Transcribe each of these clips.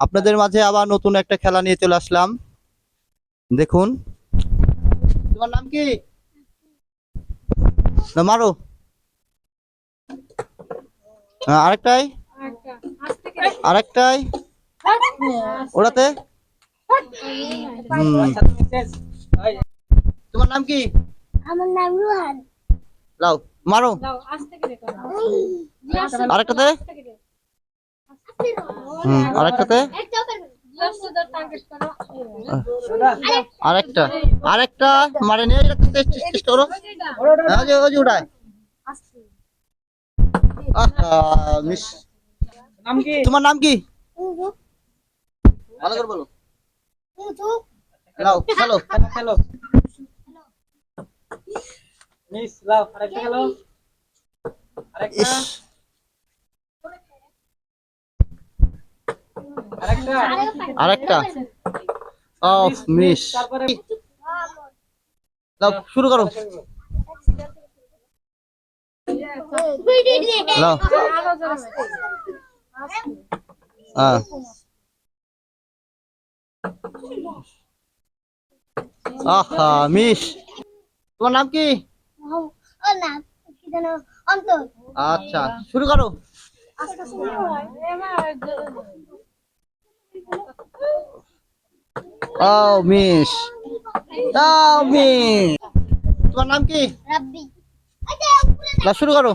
আপনাদের মাঝে আবার নতুন একটা খেলা নিয়ে চলে আসলাম। দেখুন। তোমার নাম কি? না মারো। হ্যাঁ, আরেকটাই। আরেকটাই। ওরাতে তোমার নাম কি? আমার নাম রুহান। লাও মারো। আরেকটাতে। হুম আরেকটাতে আরেকটা আরেকটা মারে নিয়ে চেষ্টা করো। হ্যাঁ যে ওই যে উড়ায় আহা, মিস। নাম কি? তোমার নাম কি? ভালো করে বলো। লাও চলো খেলো খেলো। মিস লাও আরেকটা খেলো। আরেকটা। আরেকটা? অফ মিস শুরু করো। হ্যাঁ। আহা মিস তোমার নাম কি? আচ্ছা শুরু করো। ও মিস ও মিস। তোমার নাম কি? রাব্বি। না শুরু করো।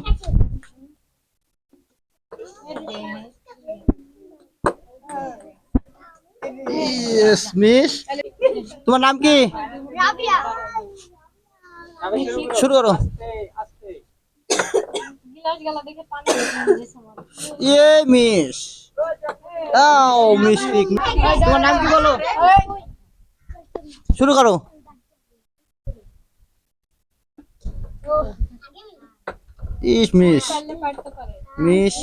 ইয়েস মিস তোমার নাম কি? রাবিয়া। শুরু করো। ইয়ে মিস ও মিস্টিক তোমার নাম কি বলো? শুরু করো। ইস মিস। মিস।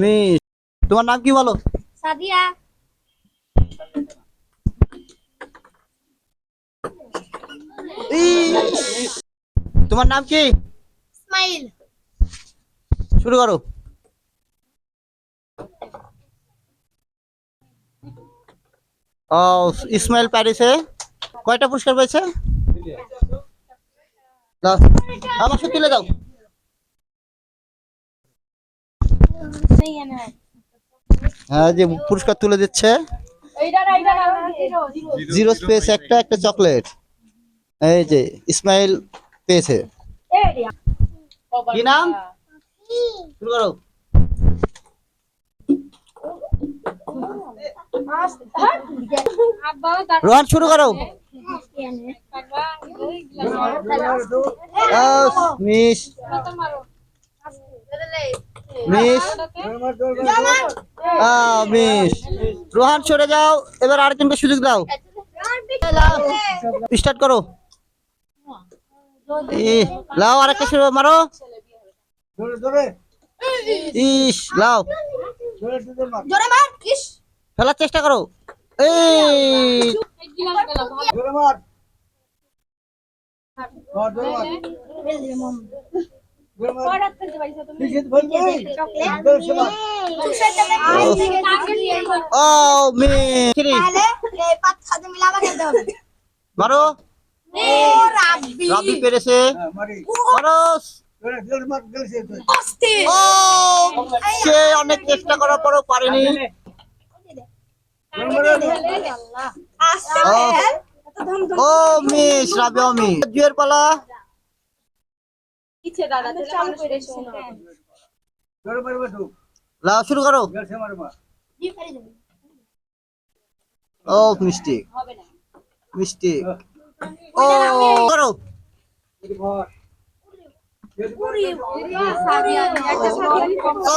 মিস। তোমার নাম কি বলো? সাদিয়া। তোমার নাম কি? ইসমাইল। শুরু করো। ও, ইসমাইল প্যারিসে? কয়টা পুরস্কার পেয়েছে? আমার তুলে দাও। হ্যাঁ যে পুরস্কার তুলে দিচ্ছে। জিরো স্পেস একটা একটা চকলেট। এই যে, ইসমাইল পেয়েছে। কি নাম? শুরু করো। রোহান শুরু করো। মিস মিস মিস রোহান সরে যাও। এবার আরেকজনকে সুযোগ দাও। স্টার্ট করো। ই, লাও আরেকটা শুরু মারো। ইস লাও। জোরে মার ইস। ফেলার চেষ্টা করো। মারো। রাব্বি পেরেছে। অনেক চেষ্টা করার পরও পারেনি। ও মিস রাবি অমি জুয়ের পালা লাও শুরু করো ও মিষ্টি। মিষ্টি ও করো ও